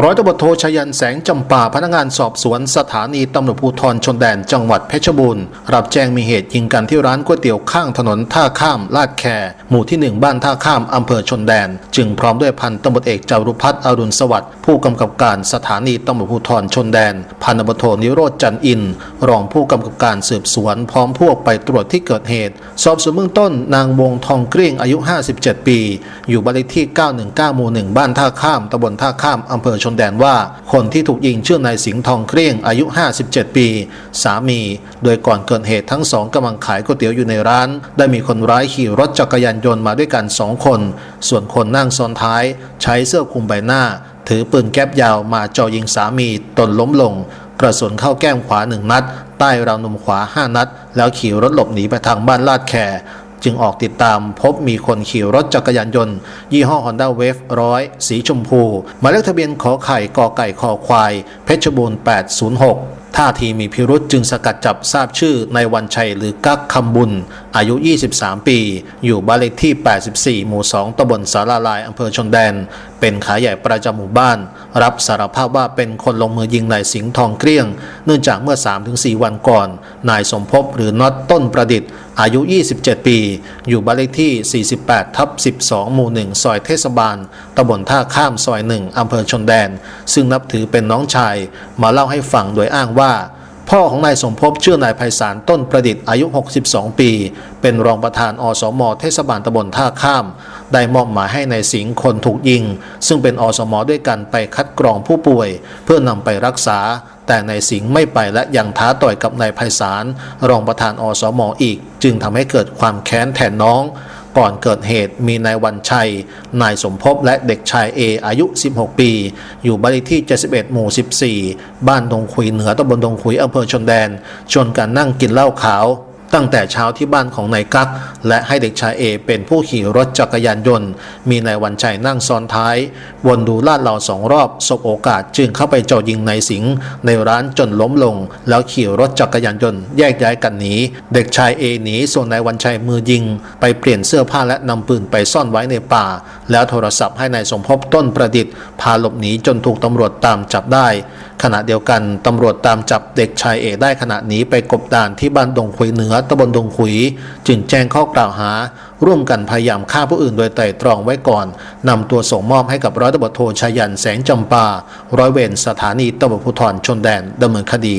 ร้อยตำรวจโทชยันแสงจำปาพนักงานสอบสวนสถานีตำรวจภูธรชนแดนจังหวัดเพชรบูรณ์รับแจ้งมีเหตุยิงกันที่ร้านก๋วยเตี๋ยวข้างถนนท่าข้ามลาดแคหมู่ที่หนึ่งบ้านท่าข้ามอำเภอชนแดน จึงพร้อมด้วยพันตำรวจเอกจารุพัฒน์อรุณสวัสดิ์ผู้กำกับการสถานีตำรวจภูธรชนแดน พันตำรวจโทนิโรธจันทร์อินทร์รองผู้กำกับการสืบสวน พร้อมพวกไปตรวจที่เกิดเหตุ สอบสวนเบื้องต้นนางวงทองเกลี้ยงอายุ 57 ปี อยู่บ้านเลขที่ 919 หมู่ 1 บ้านท่าข้ามตำบลท่าข้ามอำเภอชนแดนว่า คนที่ถูกยิงชื่อนายสิงห์ทองเกลี้ยงอายุ 57 ปี สามี โดยก่อนเกิดเหตุทั้งสองกำลังขายก๋วยเตี๋ยวอยู่ในร้าน ได้มีคนร้ายขี่รถจักรยานยนต์มาด้วยกันสองคน ส่วนคนนั่งซ้อนท้าย ใช้เสื้อคลุมใบหน้า ถือปืนแก๊ปยาวมาจ่อยิงสามีตนล้มลง กระสุนเข้าแก้มขวาหนึ่งนัด ใต้ราวนมขวา 5 นัด แล้วขี่รถหลบหนีไปทางบ้านลาดแค จึงออกติดตามพบมีคนขี่รถจักรยานยนต์ ยี่ห้อ Honda Wave ร้อยสีชมพูหมายเลขทะเบียนขอไข่กอไก่คอควาย เพชรบูรณ์ 806ท่าทีมีพิรุษจึงสกัดจับทราบชื่อในายวันชัยหรือกักคำบุญ อายุ 23 ปี อยู่บ้านเลขที่ 84 หมู่ 2ตำบลสาราลายอำเภอชนแดน เป็นขาใหญ่ประจำหมู่บ้าน รับสารภาพว่าเป็นคนลงมือยิงนายสิงห์ทองเกลี้ยง เนื่องจากเมื่อ 3-4 วันก่อน นายสมภพหรือน็อตต้นประดิษฐ์ อายุ 27 ปี อยู่บ้านเลขที่ 48 ทับ 12 หมู่ 1 ซอยเทศบาลตำบลท่าข้ามซอย 1 อำเภอชนแดน ซึ่งนับถือเป็นน้องชาย มาเล่าให้ฟังโดยอ้างว่า พ่อของนายสมภพชื่อนายไพศาลต้นประดิษฐ์อายุ 62 ปี เป็นรองประธานอสมเทศบาลตำบลท่าข้าม ได้มอบหมายให้นายสิงห์คนถูกยิง ซึ่งเป็นอสมด้วยกันไปคัดกรองผู้ป่วย เพื่อนำไปรักษา แต่นายสิงห์ไม่ไปและยังท้าต่อยกับนายไพศาลรองประธานอสมอีก จึงทำให้เกิดความแค้นแทนน้อง ก่อนเกิดเหตุมีนายวันชัย นายสมภพและเด็กชายเออายุ 16 ปี อยู่บ้านเลขที่ 71 หมู่ 14 บ้านดงขุยเหนือตำบลดงขุยอำเภอชนแดนชวนกันนั่งกินเหล้าขาว ตั้งแต่เช้าที่บ้านของนายกั๊กและให้เด็กชายเอเป็นผู้ขี่รถจักรยานยนต์ มีนายวันชัยนั่งซ้อนท้าย วนดูลาดเหลาสองรอบสบโอกาสจึงเข้าไปเจ่อยิงนายสิงห์ในร้านจนล้มลง แล้วขี่รถจักรยานยนต์แยกย้ายกันหนีเด็กชายเอหนีส่วนนายวันชัยมือยิง ไปเปลี่ยนเสื้อผ้าและนำปืนไปซ่อนไว้ในป่า แล้วโทรศัพท์ให้นายสมภพต้นประดิษฐ์พาหลบหนีจนถูกตำรวจตามจับได้ ขณะเดียวกันตำรวจตามจับเด็กชายเอกได้ขณะหนีไปกบดานที่บ้านดงขุยเหนือตำบลดงขุย จึงแจ้งข้อกล่าวหา ร่วมกันพยายามฆ่าผู้อื่นโดยไตร่ตรองไว้ก่อนนำตัวส่งมอบให้กับร้อยตำรวจโทชายันแสงจำปา ร้อยเวรสถานีตำรวจภูธรชนแดนดำเนินคดี